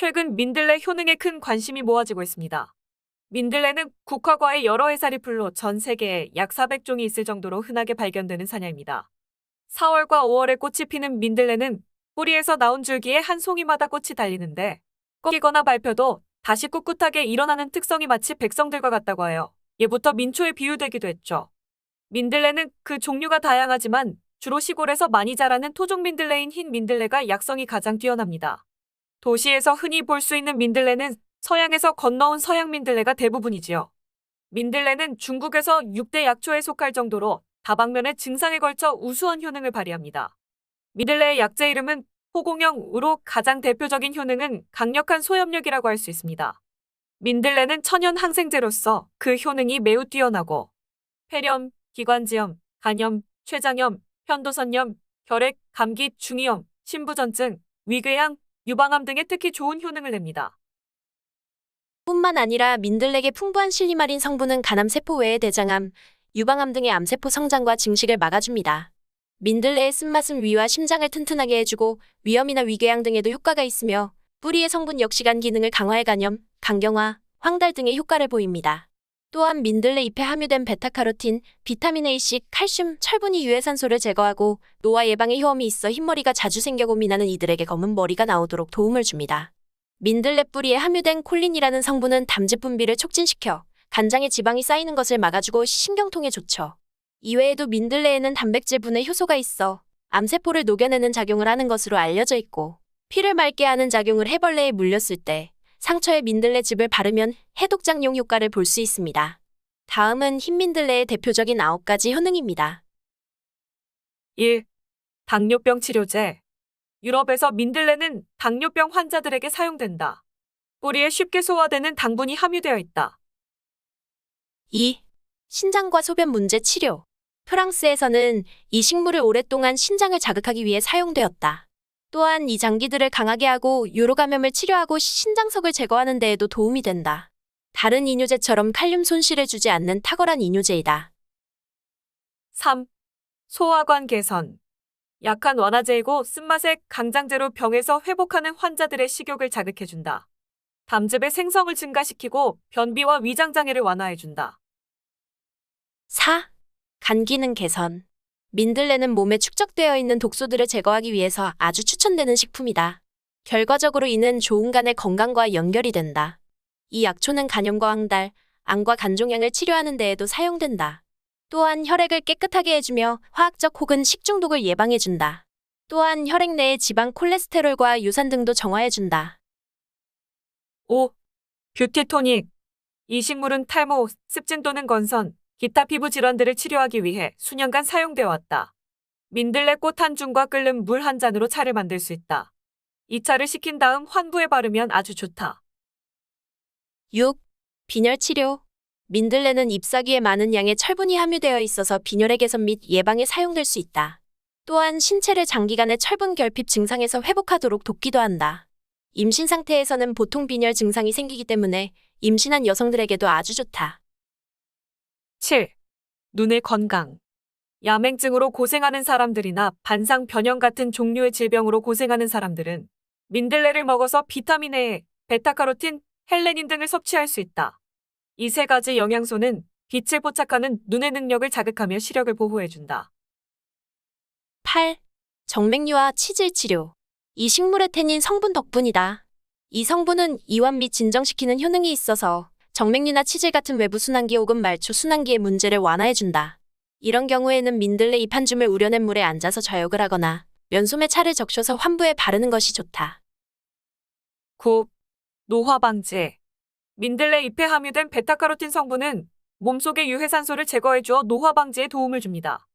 최근 민들레 효능에 큰 관심이 모아지고 있습니다. 민들레는 국화과의 여러 해살이 풀로 전 세계에 약 400종이 있을 정도로 흔하게 발견되는 사냐입니다. 4월과 5월에 꽃이 피는 민들레는 뿌리에서 나온 줄기에 한 송이마다 꽃이 달리는데 꺾이거나 밟혀도 다시 꿋꿋하게 일어나는 특성이 마치 백성들과 같다고 하여 예부터 민초에 비유되기도 했죠. 민들레는 그 종류가 다양하지만 주로 시골에서 많이 자라는 토종 민들레인 흰 민들레가 약성이 가장 뛰어납니다. 도시에서 흔히 볼 수 있는 민들레는 서양에서 건너온 서양 민들레가 대부분이지요. 민들레는 중국에서 6대 약초에 속할 정도로 다방면의 증상에 걸쳐 우수한 효능을 발휘합니다. 민들레의 약재 이름은 호공형으로 가장 대표적인 효능은 강력한 소염력이라고 할 수 있습니다. 민들레는 천연 항생제로서 그 효능이 매우 뛰어나고 폐렴, 기관지염, 간염, 췌장염, 편도선염, 혈액, 감기, 중이염, 신부전증, 위궤양, 유방암 등에 특히 좋은 효능을 냅니다. 뿐만 아니라 민들레의 풍부한 실리마린 성분은 간암세포 외의 대장암, 유방암 등의 암세포 성장과 증식을 막아줍니다. 민들레의 쓴맛은 위와 심장을 튼튼하게 해주고 위염이나 위궤양 등에도 효과가 있으며 뿌리의 성분 역시 간 기능을 강화해 간염, 강경화, 황달 등의 효과를 보입니다. 또한 민들레 잎에 함유된 베타카로틴, 비타민 A식, 칼슘, 철분이 유해산소를 제거하고 노화 예방에 효험이 있어 흰머리가 자주 생겨 고민하는 이들에게 검은 머리가 나오도록 도움을 줍니다. 민들레 뿌리에 함유된 콜린이라는 성분은 담즙 분비를 촉진시켜 간장에 지방이 쌓이는 것을 막아주고 신경통에 좋죠. 이외에도 민들레에는 단백질 분해 효소가 있어 암세포를 녹여내는 작용을 하는 것으로 알려져 있고 피를 맑게 하는 작용을 해벌레에 물렸을 때 상처에 민들레 즙을 바르면 해독작용 효과를 볼 수 있습니다. 다음은 흰 민들레의 대표적인 9가지 효능입니다. 1. 당뇨병 치료제. 유럽에서 민들레는 당뇨병 환자들에게 사용된다. 뿌리에 쉽게 소화되는 당분이 함유되어 있다. 2. 신장과 소변 문제 치료. 프랑스에서는 이 식물을 오랫동안 신장을 자극하기 위해 사용되었다. 또한 이 장기들을 강하게 하고 요로 감염을 치료하고 신장석을 제거하는 데에도 도움이 된다. 다른 이뇨제처럼 칼륨 손실을 주지 않는 탁월한 이뇨제이다. 3. 소화관 개선. 약한 완화제이고 쓴맛의 강장제로 병에서 회복하는 환자들의 식욕을 자극해준다. 담즙의 생성을 증가시키고 변비와 위장장애를 완화해준다. 4. 간 기능 개선. 민들레는 몸에 축적되어 있는 독소들을 제거하기 위해서 아주 추천되는 식품이다. 결과적으로 이는 좋은 간의 건강과 연결이 된다. 이 약초는 간염과 황달, 암과 간종양을 치료하는 데에도 사용된다. 또한 혈액을 깨끗하게 해주며 화학적 혹은 식중독을 예방해준다. 또한 혈액 내의 지방 콜레스테롤과 유산 등도 정화해준다. 5. 뷰티 토닉. 이 식물은 탈모, 습진 또는 건선, 기타 피부 질환들을 치료하기 위해 수년간 사용되어 왔다. 민들레 꽃한 중과 끓는 물 한 잔으로 차를 만들 수 있다. 이 차를 식힌 다음 환부에 바르면 아주 좋다. 6. 빈혈 치료. 민들레는 잎사귀에 많은 양의 철분이 함유되어 있어서 빈혈의 개선 및 예방에 사용될 수 있다. 또한 신체를 장기간의 철분 결핍 증상에서 회복하도록 돕기도 한다. 임신 상태에서는 보통 빈혈 증상이 생기기 때문에 임신한 여성들에게도 아주 좋다. 7. 눈의 건강. 야맹증으로 고생하는 사람들이나 반상 변형 같은 종류의 질병으로 고생하는 사람들은 민들레를 먹어서 비타민 A, 베타카로틴, 헬레닌 등을 섭취할 수 있다. 이 세 가지 영양소는 빛을 포착하는 눈의 능력을 자극하며 시력을 보호해준다. 8. 정맥류와 치질 치료. 이 식물의 태닌 성분 덕분이다. 이 성분은 이완 및 진정시키는 효능이 있어서 정맥류나 치질 같은 외부 순환기 혹은 말초 순환기의 문제를 완화해준다. 이런 경우에는 민들레 잎 한 줌을 우려낸 물에 앉아서 좌욕을 하거나 면솜에 차를 적셔서 환부에 바르는 것이 좋다. 9. 노화 방지. 민들레 잎에 함유된 베타카로틴 성분은 몸속의 유해산소를 제거해 주어 노화 방지에 도움을 줍니다.